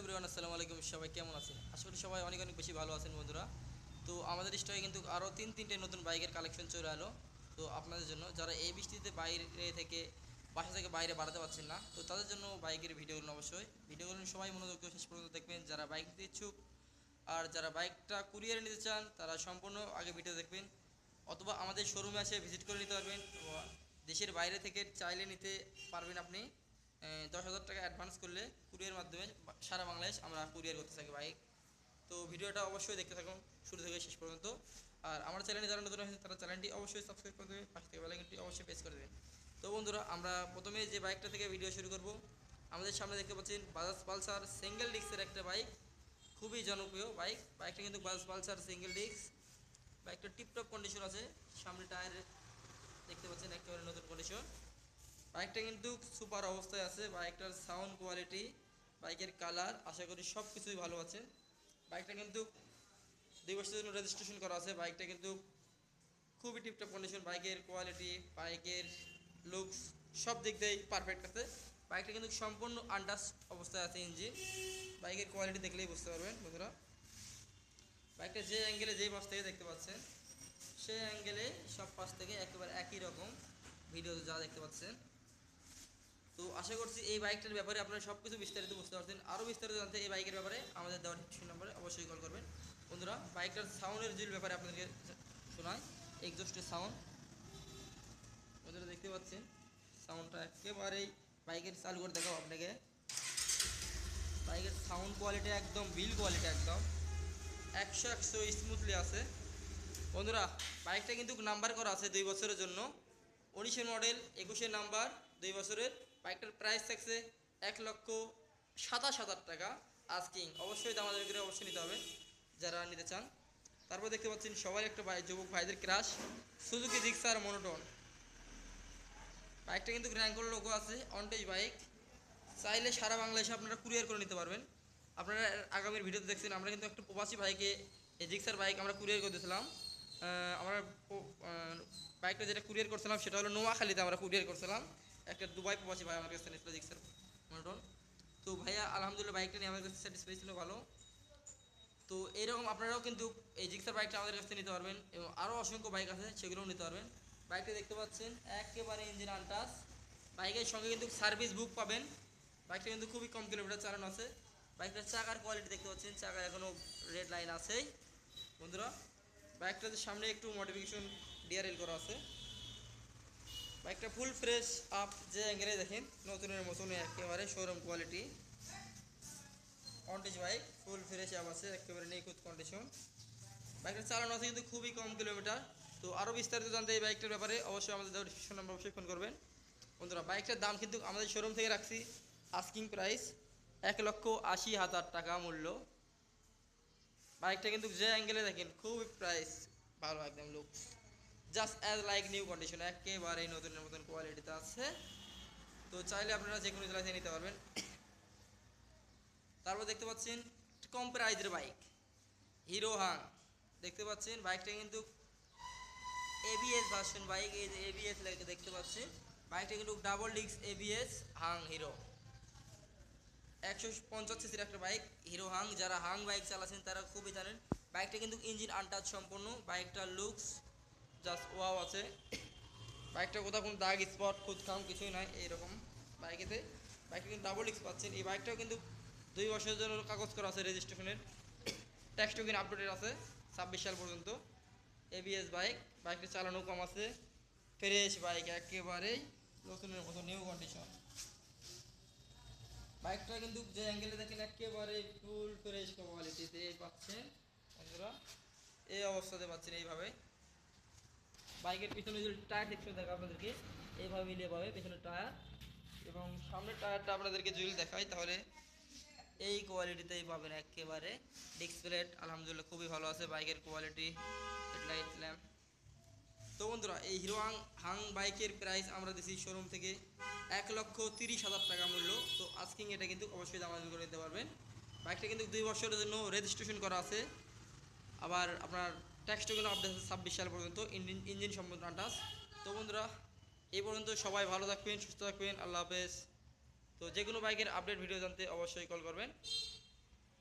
Everyone আসসালামু আলাইকুম। সবাই কেমন আছেন? আশা করি সবাই অনেক অনেক বেশি ভালো আছেন বন্ধুরা। তো আমাদের স্টকে কিন্তু আরও তিন, তিনটে নতুন বাইকের কালেকশন চলে এলো। তো আপনাদের জন্য যারা এই বৃষ্টিতে বাইরে থেকে, বাসা থেকে বাইরে বাড়াতে পারছেন না, তো তাদের জন্য বাইকের ভিডিওগুলো অবশ্যই। ভিডিওগুলো সবাই মনোযোগ শেষ পর্যন্ত দেখবেন। যারা বাইক নিতে ইচ্ছুক আর যারা বাইকটা কুরিয়ারে নিতে চান, তারা সম্পূর্ণ আগে ভিডিও দেখবেন। অথবা আমাদের শোরুমে এসে ভিজিট করে নিতে পারবেন। দেশের বাইরে থেকে চাইলে নিতে পারবেন আপনি। দশ হাজার টাকা অ্যাডভান্স করলে কুরিয়ার মাধ্যমে সারা বাংলাদেশ আমরা কুরিয়ার করতে থাকি বাইক তো ভিডিওটা অবশ্যই দেখতে থাকুন, শুরু থেকে শেষ পর্যন্ত। আর আমার চ্যানেলে যারা নতুন হয়েছে তারা চ্যানেলটি অবশ্যই সাবস্ক্রাইব করে দেবেন পাশে থেকে বেলাইকনটি অবশ্যই প্রেস করে দেবেন তো বন্ধুরা, আমরা প্রথমে যে বাইকটা থেকে ভিডিও শুরু করব, আমাদের সামনে দেখতে পাচ্ছেন বাজাজ পালসার সিঙ্গেল ডিস্কের একটা বাইক খুবই জনপ্রিয় বাইক বাইকটা কিন্তু বাজাজ পালসার সিঙ্গেল ডিস্ক বাইকটা টিপটপ কন্ডিশন আছে, সামনে টায়ার দেখতে পাচ্ছেন, একেবারে নতুন কন্ডিশন বাইকটা কিন্তু সুপার অবস্থায় আছে, বাইকটার সাউন্ড কোয়ালিটি বাইকের কালার আশা করি সব কিছুই ভালো আছে। বাইকটা কিন্তু দুই বছরের জন্য রেজিস্ট্রেশন করা আছে, বাইকটা কিন্তু খুবই টিপটপ কন্ডিশন বাইকের কোয়ালিটি বাইকের লুকস সব দিক দিয়েই পারফেক্ট আছে। বাইকটা কিন্তু সম্পূর্ণ আন্ডাস অবস্থায় আছে ইঞ্জিন বাইকের কোয়ালিটি দেখলেই বুঝতে পারবেন বন্ধুরা। বাইকটা যে অ্যাঙ্গেলে যেই পাশ থেকে দেখতে পাচ্ছেন, সেই অ্যাঙ্গেলে সব পাশ থেকে একেবারে একই রকম ভিডিওতে যা দেখতে পাচ্ছেন। তো আশা করছি এই বাইকটার ব্যাপারে আপনারা সব কিছু বিস্তারিত বুঝতে পারছেন। আরও বিস্তারিত জানতে এই বাইকের ব্যাপারে আমাদের দেওয়ার ডিসক্রিপশন নম্বরে অবশ্যই কল করবেন। বন্ধুরা, বাইকটার সাউন্ডের জিল ব্যাপারে আপনাদেরকে শোনায় এক্সস্টের সাউন্ড বন্ধুরা, দেখতে পাচ্ছেন? সাউন্ডটা একেবারেই বাইকের চালু করে দেখাবো আপনাকে। বাইকের সাউন্ড কোয়ালিটি একদম বিল কোয়ালিটি একদম। একশো একশো স্মুথলি আছে। বন্ধুরা, বাইকটা কিন্তু নাম্বার করা আছে দুই বছরের জন্য। উনিশের মডেল একুশের নাম্বার দুই বছরের। বাইকটার প্রাইস থাকছে এক লক্ষ সাতাশ হাজার টাকা আস্কিং অবশ্যই দাম আমাদের করে অবশ্যই নিতে হবে, যারা নিতে চান। তারপর দেখতে পাচ্ছেন সবার একটা ভাই যুবক ভাইদের ক্রাশ সুজুকি জিক্সার মনোটন বাইকটা কিন্তু র্যাঙ্কোর লোগো আছে অনটেজ বাইক চাইলে সারা বাংলাদেশে আপনারা কুরিয়ার করে নিতে পারবেন। আপনারা আগামীর ভিডিওতে দেখছেন, আমরা কিন্তু একটা প্রবাসী ভাইকে এই জিক্সার বাইক আমরা কুরিয়ার করে দিয়েছিলাম। আমরা বাইকটা যেটা কুরিয়ার করছিলাম, সেটা হলো নোয়াখালীতে আমরা কুরিয়ার করছিলাম। একটা দুবাই প্রবাসী ভাই আমার কাছে নিয়েছিল জিক্সার মনোটন তো ভাইয়া, আলহামদুলিল্লাহ বাইকটা নিয়ে আমার কাছে স্যাটিসফাই ছিল, ভালো। তো এরকম আপনারাও কিন্তু এই জিক্সার বাইকটা আমাদের কাছ নিতে পারবেন এবং আরও অসংখ্য বাইক আছে, সেগুলোও নিতে পারবেন। বাইকটা দেখতে পাচ্ছেন, একেবারে ইঞ্জিন আনটাস বাইকের সঙ্গে কিন্তু সার্ভিস বুক পাবেন। বাইকটা কিন্তু খুবই কম কিলোমিটার চালানো আছে। বাইকটার চাকার কোয়ালিটি দেখতে পাচ্ছেন, চাকার এখনও রেড লাইন আছেই। বন্ধুরা বাইকটাতে সামনে একটু মডিফিকেশন ডিআরএল করা আছে। বাইকটা ফুল ফ্রেশ আপ যে অ্যাঙ্গেলে দেখেন, নতুনের মতন একেবারে শোরুম কোয়ালিটি অনটেজ বাইক ফুল ফ্রেশ আপ আছে, একেবারে নিখুঁত কন্ডিশন বাইকটা চালানো আছে কিন্তু খুবই কম কিলোমিটার তো আরও বিস্তারিত জানতে এই বাইকটার ব্যাপারে অবশ্যই আমাদের ডিসক্রিপশন নাম্বার অবশ্যই ফোন করবেন। বন্ধুরা, বাইকটার দাম কিন্তু আমাদের শোরুম থেকে রাখছি আস্কিং প্রাইস এক লক্ষ আশি হাজার টাকা মূল্য। বাইকটা কিন্তু যে অ্যাঙ্গেলে দেখেন, খুবই প্রাইস ভালো একদম look just as like new condition একেবারেই নতুনের মতন কোয়ালিটিতে আছে। তো চাইলে আপনারা যে কোনো জেলায় নিতে পারবেন। তারপর দেখতে পাচ্ছেন কম প্রাইজের বাইক হিরো হাং দেখতে পাচ্ছেন বাইকটা কিন্তু এবিএস ভার্সন বাইক এই যে এবিএস দেখতে পাচ্ছেন বাইকটা কিন্তু ডাবল ডিস্ক এবিএস হাং হিরো একশো পঞ্চাশ সিসির একটা বাইক হিরো হাং যারা হাং বাইক চালাচ্ছেন, তারা খুবই জানেন বাইকটা কিন্তু ইঞ্জিন আনটাচ সম্পূর্ণ। বাইকটার লুকস জাস্ট ওয়াও আছে। বাইকটা কোথাও কোনো দাগ স্পট খুদখাম কিছুই নাই, এইরকম। বাইকেতে বাইকটা কিন্তু ডাবল ডিস্ক পাচ্ছেন। এই বাইকটাও কিন্তু দুই বছরের জন্য কাগজ করা আছে রেজিস্ট্রেশনের ট্যাক্স টোকেন আপডেটেড আছে, ছাব্বিশ সাল পর্যন্ত। এবিএস বাইক বাইকটা চালানো কম আছে। ফ্রেশ বাইক একেবারেই নতুনের মতো নিউ কন্ডিশন বাইকটা কিন্তু যে অ্যাঙ্গেলে দেখেন, একেবারে ফুল ফ্রেশ কোয়ালিটিতে পাচ্ছেন। বন্ধুরা, এই অবস্থাতে পাচ্ছেন এইভাবে। বাইকের পিছনে যদি টায়ার সেকশন দেখা আপনাদেরকে, এইভাবে মিলিয়ে পাবে পিছনের টায়ার। এবং সামনের টায়ারটা আপনাদেরকে যদি দেখাই, তাহলে এই কোয়ালিটিতেই পাবেন একেবারে ডিস্ক প্লেট আলহামদুলিল্লাহ খুবই ভালো আছে বাইকের কোয়ালিটি, হেডলাইট, ল্যাম্প। তো বন্ধুরা, এই হিরো হাং হাং বাইকের প্রাইস আমরা দিছি শোরুম থেকে এক লক্ষ তিরিশ হাজার টাকা মূল্য। তো আজকিং এটা কিন্তু অবশ্যই দামাদামি করে নিতে পারবেন। বাইকটা কিন্তু দুই বছরের জন্য রেজিস্ট্রেশন করা আছে। আবার আপনার ট্যাক্স কিন্তু আপডেট আছে ছাব্বিশ সাল পর্যন্ত, ইঞ্জিন ইঞ্জিন সম্পূর্ণ আটাস তো বন্ধুরা, এই পর্যন্ত সবাই ভালো থাকবেন, সুস্থ থাকবেন, আল্লাহ হাফেজ। তো যে কোনো বাইকের আপডেট ভিডিও জানতে অবশ্যই কল করবেন।